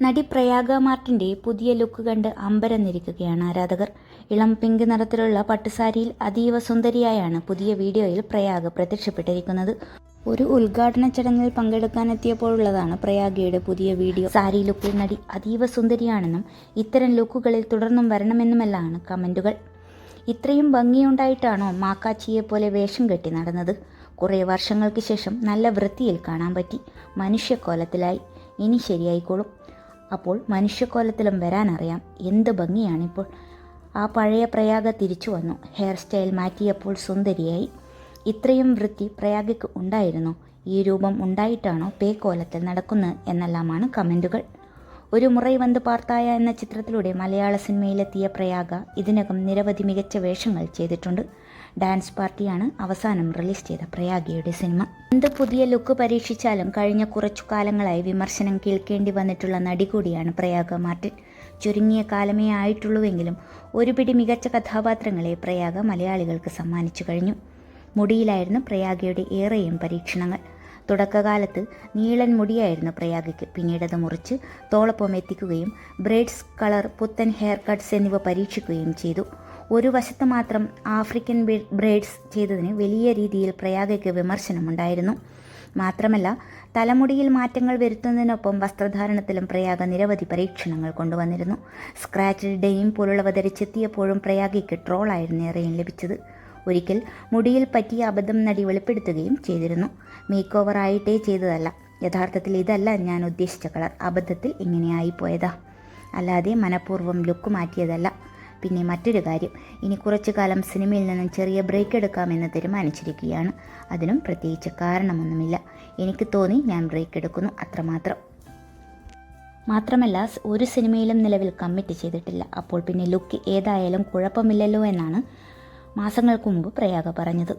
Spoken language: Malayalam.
നടി പ്രയാഗ മാർട്ടിന്റെ പുതിയ ലുക്ക് കണ്ട് അമ്പരന്നിരിക്കുകയാണ് ആരാധകർ. ഇളം പിങ്ക് നിറത്തിലുള്ള പട്ടുസാരിയിൽ അതീവ സുന്ദരിയായാണ് പുതിയ വീഡിയോയിൽ പ്രയാഗ പ്രത്യക്ഷപ്പെട്ടിരിക്കുന്നത്. ഒരു ഉദ്ഘാടന ചടങ്ങിൽ പങ്കെടുക്കാനെത്തിയപ്പോഴുള്ളതാണ് പ്രയാഗയുടെ പുതിയ വീഡിയോ. സാരി ലുക്കിൽ നടി അതീവ സുന്ദരിയാണെന്നും ഇത്തരം ലുക്കുകളിൽ തുടർന്നും വരണമെന്നുമെല്ലാണ് കമന്റുകൾ. ഇത്രയും ഭംഗിയുണ്ടായിട്ടാണോ മാക്കാച്ചിയെ പോലെ വേഷം കെട്ടി നടന്നത്? കുറേ വർഷങ്ങൾക്ക് ശേഷം നല്ല വൃത്തിയിൽ കാണാൻ പറ്റി. മനുഷ്യക്കോലത്തിലായി. ഇനി ശരിയായിക്കോളും. അപ്പോൾ മനുഷ്യക്കോലത്തിലും വരാനറിയാം എന്ത് ഭംഗിയാണിപ്പോൾ. ആ പഴയ പ്രയാഗ തിരിച്ചു വന്നു. ഹെയർ സ്റ്റൈൽ മാറ്റിയപ്പോൾ സുന്ദരിയായി. ഇത്രയും വൃത്തി പ്രയാഗയ്ക്ക് ഉണ്ടായിരുന്നു. ഈ രൂപം ഉണ്ടായിട്ടാണോ പേ പേക്കോലത്തിൽ നടക്കുന്നത് എന്നെല്ലാമാണ് കമന്റുകൾ ഒരു മുറൈ വന്ന് പാർത്തായ എന്ന ചിത്രത്തിലൂടെ മലയാള സിനിമയിലെത്തിയ പ്രയാഗ ഇതിനകം നിരവധി മികച്ച വേഷങ്ങൾ ചെയ്തിട്ടുണ്ട്. ഡാൻസ് പാർട്ടിയാണ് അവസാനം റിലീസ് ചെയ്ത പ്രയാഗിയുടെ സിനിമ. എന്ത് പുതിയ ലുക്ക് പരീക്ഷിച്ചാലും കഴിഞ്ഞ കുറച്ചു കാലങ്ങളായി വിമർശനം കേൾക്കേണ്ടി വന്നിട്ടുള്ള നടി കൂടിയാണ് പ്രയാഗ മാർട്ടിൻ. ചുരുങ്ങിയ കാലമേ ആയിട്ടുള്ളൂവെങ്കിലും ഒരുപിടി മികച്ച കഥാപാത്രങ്ങളെ പ്രയാഗ മലയാളികൾക്ക് സമ്മാനിച്ചു കഴിഞ്ഞു. മുടിയിലായിരുന്നു പ്രയാഗയുടെ ഏറെയും പരീക്ഷണങ്ങൾ. തുടക്കകാലത്ത് നീളൻ മുടിയായിരുന്നു പ്രയാഗയ്ക്ക് പിന്നീട് അത് മുറിച്ച് തോളപ്പം എത്തിക്കുകയും ബ്രേഡ്സ് കളർ പുത്തൻ ഹെയർ കട്ട്സ് എന്നിവ പരീക്ഷിക്കുകയും ചെയ്തു. ഒരു വശത്ത് മാത്രം ആഫ്രിക്കൻ ബ്രേഡ്സ് ചെയ്തതിന് വലിയ രീതിയിൽ പ്രയാഗയ്ക്ക് വിമർശനമുണ്ടായിരുന്നു. മാത്രമല്ല തലമുടിയിൽ മാറ്റങ്ങൾ വരുത്തുന്നതിനൊപ്പം വസ്ത്രധാരണത്തിലും പ്രയാഗ നിരവധി പരീക്ഷണങ്ങൾ കൊണ്ടുവന്നിരുന്നു. സ്ക്രാച്ച് ഡെയിം പോലുള്ളവ ധരിച്ചെത്തിയപ്പോഴും പ്രയാഗയ്ക്ക് ട്രോളായിരുന്നു ഏറെയും ലഭിച്ചത്. ഒരിക്കൽ മുടിയിൽ പറ്റിയ അബദ്ധം നടി വെളിപ്പെടുത്തുകയും ചെയ്തിരുന്നു. മേക്ക് ഓവർ ആയിട്ടേ ചെയ്തതല്ല. യഥാർത്ഥത്തിൽ ഇതല്ല ഞാൻ ഉദ്ദേശിച്ച കളർ. അബദ്ധത്തിൽ ഇങ്ങനെയായി പോയതാ. അല്ലാതെ മനഃപൂർവം ലുക്ക് മാറ്റിയതല്ല. പിന്നെ മറ്റൊരു കാര്യം. ഇനി കുറച്ചു കാലം സിനിമയിൽ നിന്നും ചെറിയ ബ്രേക്ക് എടുക്കാമെന്ന് തീരുമാനിച്ചിരിക്കുകയാണ്. അതിനും പ്രത്യേകിച്ച് കാരണമൊന്നുമില്ല. എനിക്ക് തോന്നി ഞാൻ ബ്രേക്ക് എടുക്കുന്നു അത്രമാത്രം. മാത്രമല്ല ഒരു സിനിമയിലും നിലവിൽ കമ്മിറ്റ് ചെയ്തിട്ടില്ല. അപ്പോൾ പിന്നെ ലുക്ക് ഏതായാലും കുഴപ്പമില്ലല്ലോ എന്നാണ് മാസങ്ങൾക്ക് മുമ്പ് പ്രയാഗ പറഞ്ഞത്.